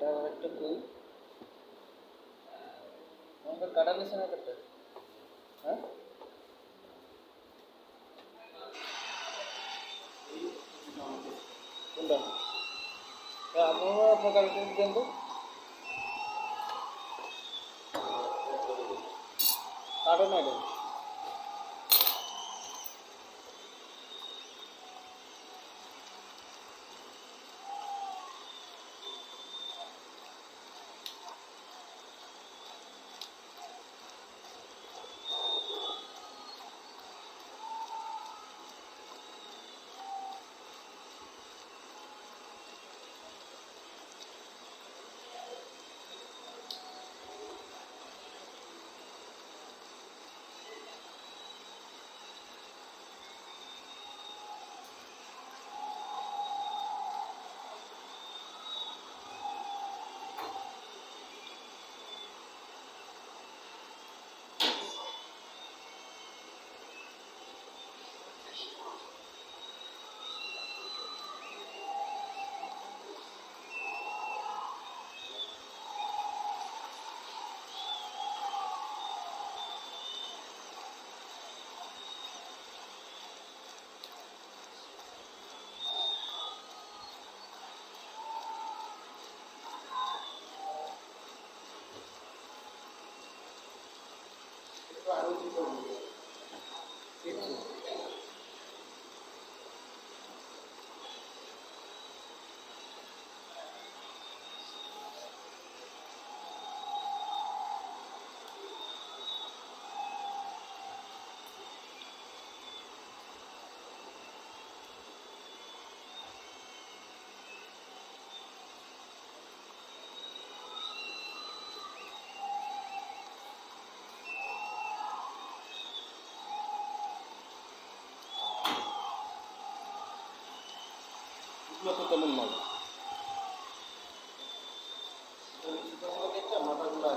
கடவுட்டுக்கு உங்கள் கடவுள் சொன்ன கட்டது ஆ ఉందా అమ్మ కలిసిందండి ఆటోమేటిక్ Eso. মতো তেমন নয় মাথাগুলো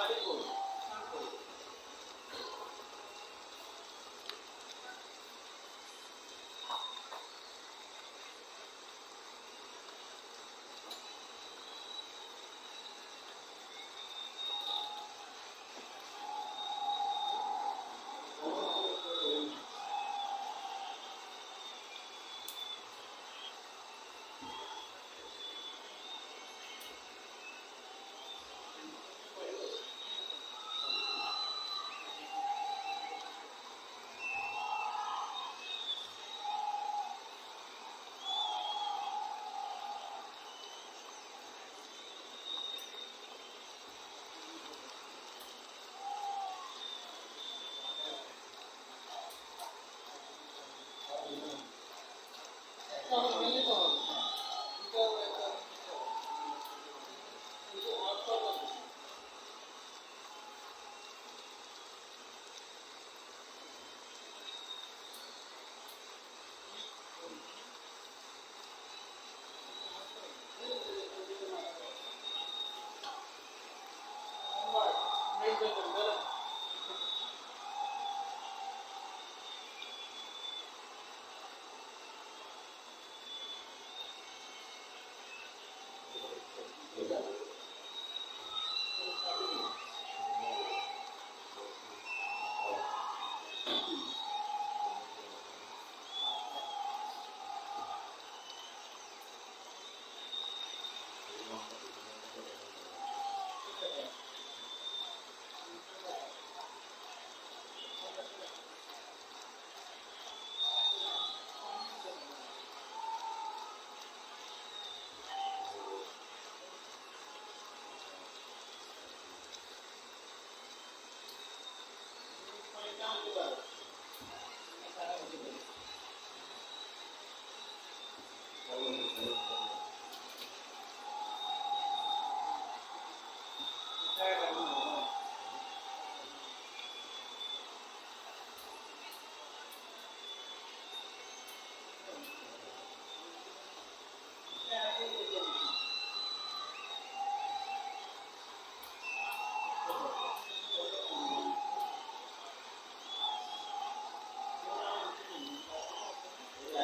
Aleluia.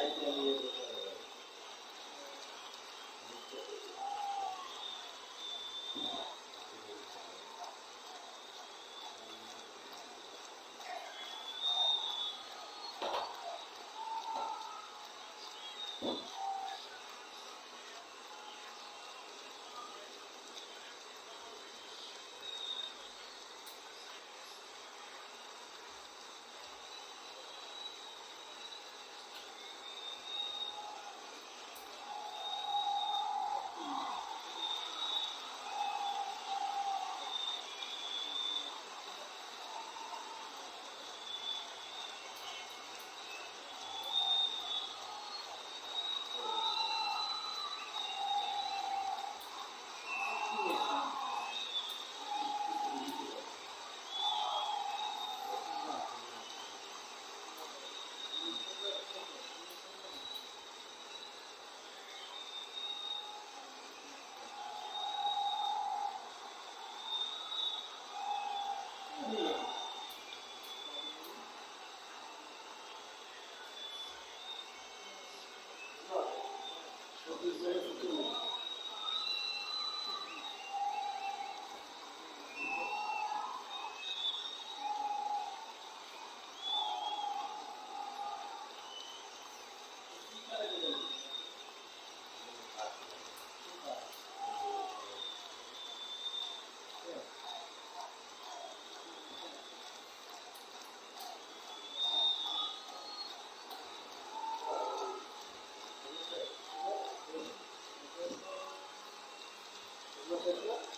দায়িত্ব নিয়ে যেতে জন্য